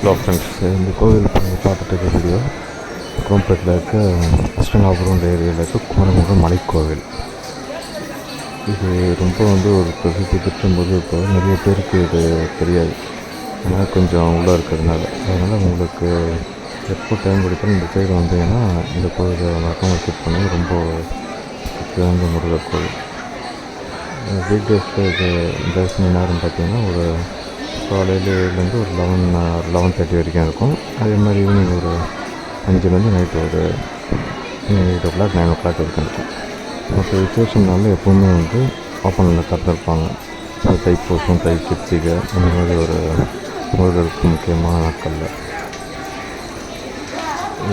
Hello friends இந்த கோவில் பார்த்துட்டு இருக்க வீடியோ குரம்பேட்டில் இருக்க அஷ்டநாபுரம் ஏரியாவில் இருக்க குமரமுகம் மலைக்கோவில் இது ரொம்ப வந்து ஒரு பிரசித்தி பெற்றும்போது இப்போ நிறைய பேருக்கு இது தெரியாது. ஆனால் கொஞ்சம் உள்ளே இருக்கிறதுனால. அதனால் உங்களுக்கு எப்போ டைம் கிடைத்தாலும் இந்த சைடு வந்தீங்கன்னா இந்த கோவிலை மறக்காம விசிட் பண்ணி. ரொம்ப சிறந்த முருகர் கோவில். வீக் டேஸில் இது தரிசனம் நேரம் பார்த்தீங்கன்னா ஒரு காலையிலேருந்து ஒரு லெவன் லெவன் தேர்ட்டி வரைக்கும் இருக்கும். அதே மாதிரி ஈவினிங் ஒரு அஞ்சுலேருந்து நைட்டு ஒரு eight o'clock nine o'clock வரைக்கும் இருக்கும். மற்ற விசேஷம்னால எப்போவுமே வந்து ஓப்பனில் திறந்துருப்பாங்க அது தைப்பூசம் தை சித்திகை அந்த மாதிரி ஒரு முருகருக்கு முக்கியமான நாட்களில்.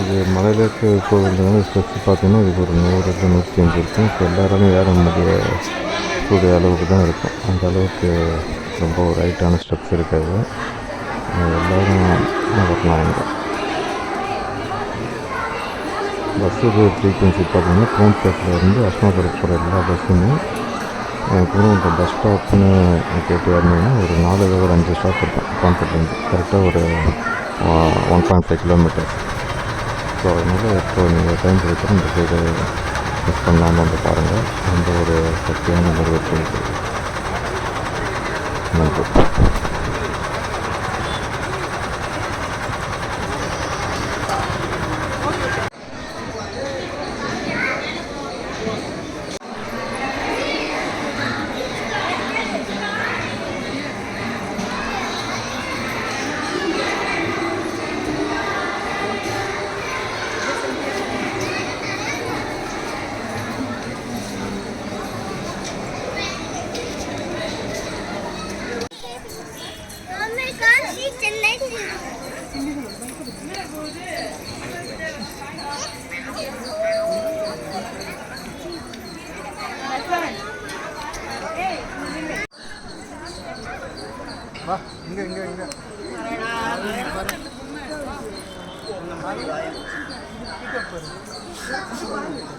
இது மலையில் இருக்க கோவில்னால ஸ்ட்ரெஸ் பார்த்தீங்கன்னா இது ஒரு நூறு நூற்றி அஞ்சு இருக்கும். இப்போ எல்லாராலையும் ஏற முடியாது கூடிய அளவுக்கு தான் இருக்கும். அந்த அளவுக்கு ரொம்ப ஒரு ஹைட்டான ஸ்டெப்ஸ் இருக்காது. எல்லோரும் வரலாம் இங்கே பஸ்ஸு ஃப்ரீக்வன்சி பார்த்தீங்கன்னா குரோம்பேட்டில் அஸ்மாபுரம் போகிற எல்லா பஸ்ஸுமே குரோம்பேட் பஸ் ஸ்டாப்னு கேட்டு ஏறினீங்கன்னா ஒரு நாலு ஒரு அஞ்சு ஸ்டாப் இருக்கும் குரோம்பேட்லேருந்து கரெக்டாக ஒரு one point five kilometre so அதனால் எப்போ நீங்கள் டைம் கிடைச்சாலும் இந்த சைடு மிஸ் பண்ணாமல் வந்து பாருங்கள் அந்த ஒரு சக்தியான முருகர் நன்றி. வா இங்க இங்க இங்க. ஆ